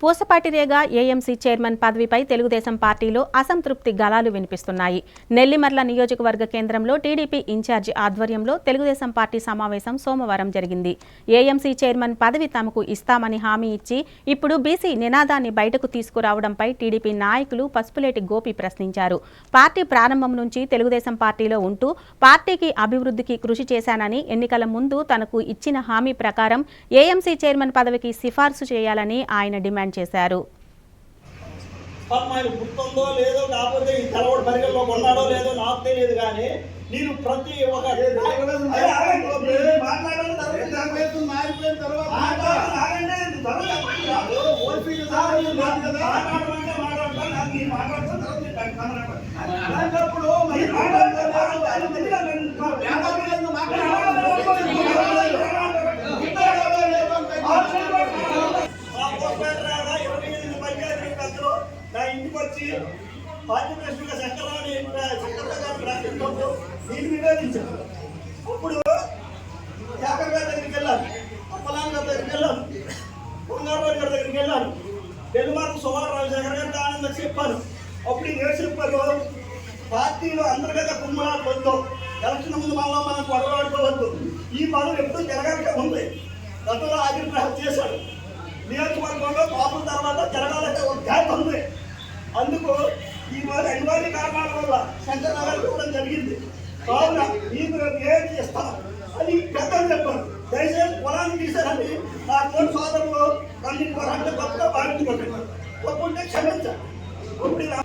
పూసపాటిరేగా AMC chairman పదవిపై తెలుగుదేశం పార్టీలో అసంతృప్తి గలాలు వినిపిస్తున్నాయి. నెల్లిమర్ల నియోజకవర్గ కేంద్రంలో టీడీపీ ఇన్ఛార్జి ఆధ్వర్యంలో తెలుగుదేశం పార్టీ సమావేశం సోమవారం జరిగింది. ఏఎంసీ చైర్మన్ పదవి తమకు ఇస్తామని హామీ ఇచ్చి ఇప్పుడు బీసీ నినాదాన్ని బయటకు తీసుకురావడంపై టీడీపీ నాయకులు పసుపులేటి గోపి ప్రశ్నించారు. పార్టీ ప్రారంభం నుంచి తెలుగుదేశం పార్టీలో ఉంటూ పార్టీకి అభివృద్ధికి కృషి చేశానని ఎన్నికల ముందు తనకు ఇచ్చిన హామీ ప్రకారం ఏఎంసీ చైర్మన్ పదవికి సిఫార్సు చేయాలని ఆయన డిమాండ్ చేశారు. గుర్తుందో లేదో కాకపోతే ఈ తెలవడు పరిగణలో ఉన్నాడో లేదో నాకు తెలియదు కానీ నేను ప్రతి తర్వాత మాట్లాడాలి, ఆగండి. తర్వాత చెప్పండి. మాట్లాడమంటే మాట్లాడతాను. నాకు నేను మాట్లాడతాను, తర్వాత మీరు దానికి కమనపడండి. అలాంటప్పుడు మరి మాట్లాడితే మాట్లాడాలి. ఎందుకంటే నేను వ్యాపారం ఎందుకు మాట్లాడాలి? ఆ పోస్టర్లాగా ఇరవై ఎనిమిది పంచాయతీ పెద్దలు నా ఇంటికి వచ్చి పార్టీ ప్రెసిడెంట్ శంకరరావు శంకరరావు రాసినప్పుడు నేను అప్పుడు శేఖర్ గారి దగ్గరికి వెళ్ళాను అప్పలాన్ గారి దగ్గరికి వెళ్ళాను పొంగారావు గారి దగ్గరికి వెళ్ళాను డెన్మార్క్ సుమారు రాజశేఖర్ గారి ఆనంద చెప్పాను అప్పుడు నేను చెప్పారు పార్టీలో అంతర్గత కుమ్మరాలు వద్దు. ఎలక్షన్ ముందు మనలో మనం పొడవాడుకోవద్దు ఈ పనులు ఎప్పుడు జరగాలకే ఉంది. గతంలో ఆగ్రహం చేశాడు. నియోజకవర్గంలో పాపం తర్వాత జరగాలంటే ఒక గ్యాప్ ఉంది. అందుకు ఈ రోజు అనివార్య కారణాల వల్ల శంకరనగర్ కూడా జరిగింది. కావున మీకు ఏం చేస్తాం అని పెద్దలు చెప్పారు. దయచేసి పొలాన్ని తీశారని నా తోటి సోదరులు నన్ను పొలాన్ని గొప్పగా భావించుకుంటున్నారు ఒప్పుంటే క్షమించాను ఇప్పుడు నా-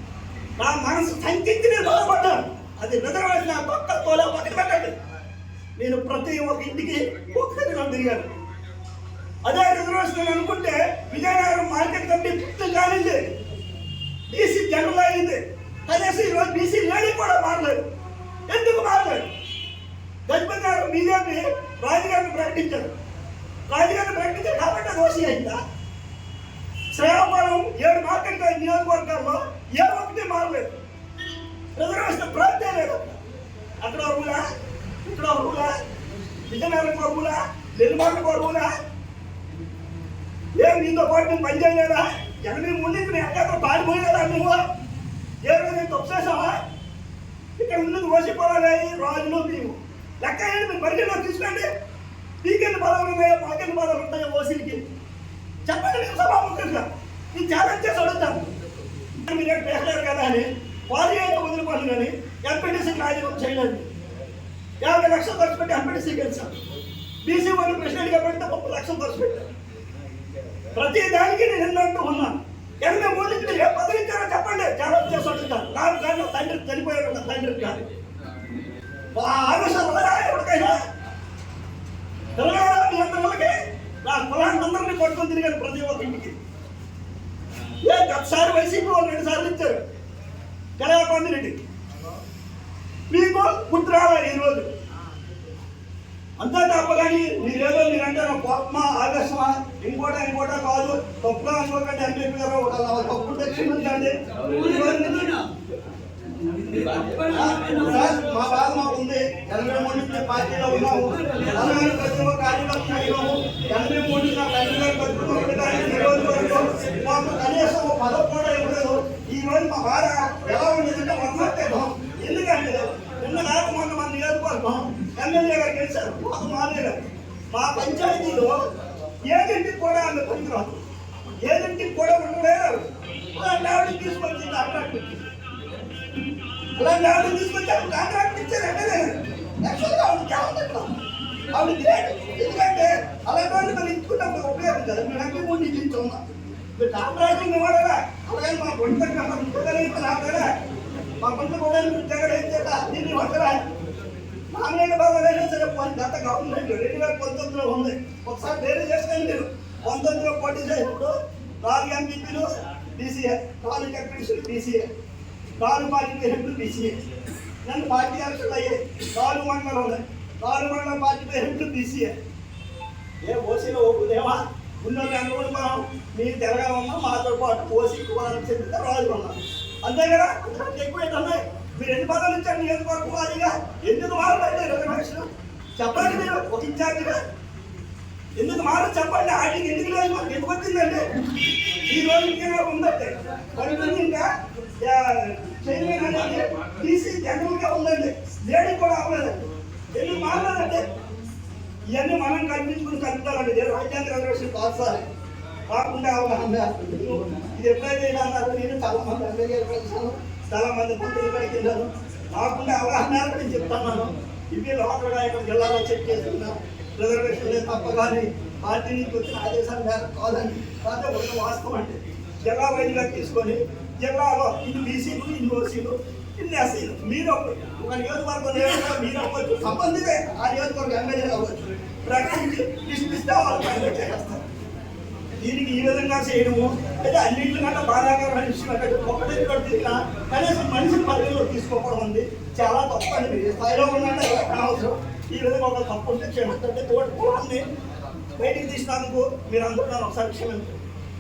మనసు సంకించి నేను బాధపడ్డాను. అది నిద్రవేసి నా పక్క తోలే పక్కన పెట్టండి. నేను ప్రతి ఒక్క ఇంటికి ఒక్కరి తిరిగాను అదే రిజర్వేషన్ అనుకుంటే విజయనగరం మార్కెట్ కమిటీ పూర్తి కానింది. బీసీ జనరల్ అయింది. కనీసం ఈరోజు బీసీ లేడీ కూడా మారలేదు. గజపతి గారు బీజేపీ రాజుగారిని ప్రకటించారు. రాజుగారిని ప్రకటించారు కాబట్టి దోషి అయిందా? శ్రేయాపురం ఏడు మార్కెట్ నియోజకవర్గాల్లో ఏ ఒకటి మారలేదు. రిజర్వేషన్ ప్రాంతే లేదు అక్కడ. ఒక ఇక్కడ ఒక విజయనగరం ఒక రూలా నిర్మాణం ఒక ఏం నీతో పాటు నేను పని చేయలేదా? ఎనభై ముందు నేను ఎక్కడ పాడిపోయలేదా నువ్వు? ఏ రోజు నేను తప్పు చేసావా ఇక్కడ ఉన్నది ఓసిపోవాలి రాజులు నీవు. లెక్క ఏంటి మీరు పరిగణలో తీసుకోండి నీకెన్ని పదవులు ఉన్నాయో మాకెన్ని పదవులు ఉంటాయో ఓసీలకి. చెప్పండి మీరు సభాముఖంగా నేను ఛాలెంజ్ చేసి అడుగుతాను. మీరు ఎక్కడ పేసలేరు కదా అని వారి అయితే వదిలిపోతుంది కానీ ఎంపీటీసీకి రాజీనామా చేయలేదు. యాభై లక్షలు ఖర్చు పెట్టి ఎంపీటీసీ గెలిచాను బీసీ వాళ్ళు ప్రెసిడెంట్గా పెడితే ముప్పై లక్షలు ఖర్చు పెట్టాను ప్రతి దానికి నేను నా కులాన్ని అందరినీ పట్టుకొని తిరిగాను ప్రతి ఒక్క ఇంటికి. ఏ గతసారి వైసీపీ వాళ్ళు రెండు సార్లు ఇచ్చారు. కళాకొండ రెడ్డి. మీకు గుర్తు రావాలి ఈరోజు అంతా తప్ప కానీ మీరేదో మీరంటే నా కోపమా ఆవేశమా? ఇంకోట ఇంకోట కాదు. తప్పుగా అనుకోకండి ఎంపీ గారు. ఒక తప్పు క్షమించండి మా బాధ ఉంది ఎనభై మూడు నుంచి పార్టీలో ఉన్నాము తెలంగాణ ప్రతి ఒక్క కార్యకర్త అయినాము ఎనభై మూడు నా తండ్రి మాకు కనీసం ఒక పదవి కూడా ఇవ్వలేదు. ఈ రోజు మా బాధ ఎలా ఉండేదంటే మొత్తం ఎందుకంటే నిన్న నాకు మొన్న మన నియోజకవర్గం ఎమ్మెల్యే గారు గెలిచారు. ఒక మాదే గారు. మా పంచాయతీలో ఏదింటికి కూడా ఆమె పనికిరాదు ఏదింటికి కూడా ఉండలేదు అలాంటి ఆవిడని తీసుకొచ్చి కాంట్రాక్ట్ అలాంటి ఆవిడ తీసుకొచ్చి కాంట్రాక్ట్ ఇచ్చారు ఎమ్మెల్యే కాంట్రాక్టింగ్ అలాగే మా గుంట నాకరా మా కొంత కూడా మీరు ఏం చేయాలా? దీన్ని ఇవ్వకరా బాగాలైనా సరే గత గవర్నమెంట్ రెండు వేల పంతొమ్మిదిలో ఉంది. ఒకసారి వేరే చేస్తాను మీరు పంతొమ్మిదిలో పోటీ చేసినప్పుడు నాలుగు ఎంపీపీలు బీసీఏ నాలుగు ఎంపీసీలు బీసీఏ నాలుగు పార్టీ పేరెంట్లు బీసీఏ నన్ను పార్టీ ఎలక్షన్లు అయ్యాయి. నాలుగు మండలాలు ఉన్నాయి. నాలుగు మండలం పార్టీ పేరెంట్లు బీసీఏ ఏ ఓసీలో ఓపుదేమా ఉన్నోళ్ళు కూడా మనం మీరు తెలంగాణ మాతో పాటు ఓసీ కుమారానికి చెందితే రాజు ఉన్నాం అంతే కదా? ఎక్కువ ఏంటన్నాయి మీరు ఎన్ని పదాలు ఇచ్చారు నియోజకవర్గం అదిగా ఎందుకు మారలేదు రిజర్వేషన్? చెప్పండి మీరు ఒక ఇన్ఛార్జిగా ఎందుకు మాట చెప్పండి ఆడికి ఎందుకు లేదు మాకు? ఎందుకు వచ్చిందండి? ఈ రోజు ఇంకా ఉందంటే మరి ఇంకా చైర్మన్ అనేది టీసీ జనరల్గా ఉందండి. లేడీ కూడా అవ్వలేదండి. ఎందుకు మారలేదంటే ఇవన్నీ మనం కల్పించుకుని కలుపుతారండి నేను రాజ్యాంగ రిజర్వేషన్ కాదు సార్ కాకుండా అవగాహన ఇది ఎప్పుడైతే ఇలా అన్నారు నేను చాలా మంది అందరికీ కలిసాను చాలా మంది మంత్రులు ఇక్కడికి కాకుండా అవగాహన నేను చెప్తున్నాను. ఇవి లోపల ఇక్కడ జిల్లాలో చెక్ చేస్తున్నా రిజర్వేషన్ లేదు తప్ప కానీ పార్టీ నుంచి వచ్చిన ఆదేశాల మేరకు కాదని కాకపోతే ఒక వాస్తవం అంటే జిల్లా వైద్యులకు తీసుకొని జిల్లాలో ఇది బీసీలు ఇన్ని ఓసీలు అసలు. మీరు ఒక- నియోజకవర్గం మీరు అవ్వచ్చు. సంబంధితే ఆ నియోజకవర్గం ఎమ్మెల్యే అవ్వచ్చు. ప్రకటించి ఇస్తే వాళ్ళు పైన చేస్తారు దీనికి ఈ విధంగా చేయడము అయితే అన్నింటికంటే బాధాకరమైన విషయం ఏంటంటే ఒకటే ఇక్కడ తిరిగినా కనీసం మనిషిని పరిగణలో తీసుకోవడం ఉంది. చాలా తప్పు అని మీరు స్థాయిలో ఉన్నట్టు అనవసరం ఈ విధంగా ఒక తప్పు ఉంటే క్షమించండి తోటి కులాన్ని బయటికి తీసినందుకు మీరు అందరూ ఒకసారి క్షమించండి.